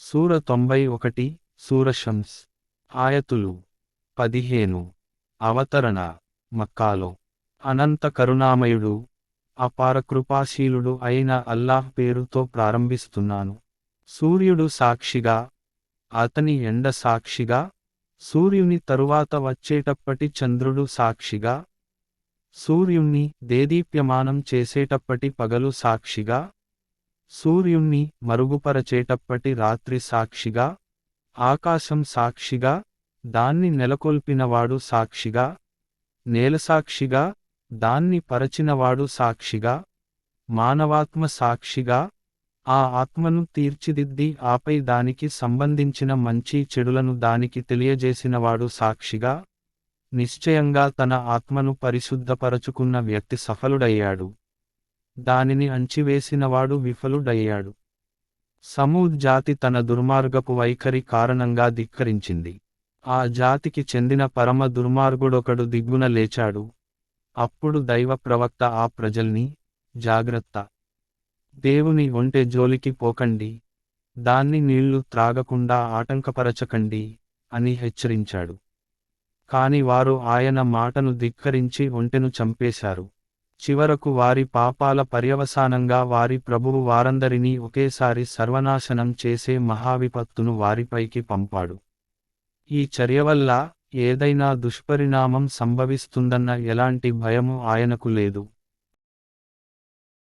సూర తొంభై ఒకటి సూరశంస్ ఆయతులు. పదిహేను. అవతరణ. మక్కాలో. అనంత కరుణామయుడు అపార కృపాశీలుడు అయిన అల్లాహ్ పేరుతో ప్రారంభిస్తున్నాను. సూర్యుడు సాక్షిగా అతని ఎండ సాక్షిగా సూర్యుని తరువాత వచ్చేటప్పటి చంద్రుడు సాక్షిగా సూర్యుణ్ణి దేదీప్యమానం చేసేటప్పటి పగలు సాక్షిగా సూర్యుణ్ణి మరుగుపరచేటప్పటి రాత్రి సాక్షిగా ఆకాశం సాక్షిగా దాన్ని నెలకొల్పినవాడు సాక్షిగా నేలసాక్షిగా దాన్ని పరచినవాడు సాక్షిగా మానవాత్మ సాక్షిగా ఆ ఆత్మను తీర్చిదిద్ది ఆపై దానికి సంబంధించిన మంచి చెడులను దానికి తెలియజేసినవాడు సాక్షిగా నిశ్చయంగా తన ఆత్మను పరిశుద్ధపరచుకున్న వ్యక్తి సఫలుడయ్యాడు. దానిని అంచివేసినవాడు విఫలుడయ్యాడు. సమూద్ జాతి తన దుర్మార్గపు వైఖరి కారణంగా ధిక్కరించింది. ఆ జాతికి చెందిన పరమ దుర్మార్గుడొకడు దిగ్గున లేచాడు. అప్పుడు దైవ ప్రవక్త ఆ ప్రజల్ని జాగ్రత్త. దేవుని ఒంటె జోలికి పోకండి. దాన్ని నీళ్ళు త్రాగకుండా ఆటంకపరచకండి అని హెచ్చరించాడు. కాని వారు ఆయన మాటను ధిక్కరించి ఒంటెను చంపేశారు. చివరకు వారి పాపాల పర్యవసానంగా వారి ప్రభువు వారందరినీ ఒకేసారి సర్వనాశనం చేసే మహావిపత్తును వారిపైకి పంపాడు. ఈ చర్య వల్ల ఏదైనా దుష్పరిణామం సంభవిస్తుందన్న ఎలాంటి భయము ఆయనకు లేదు.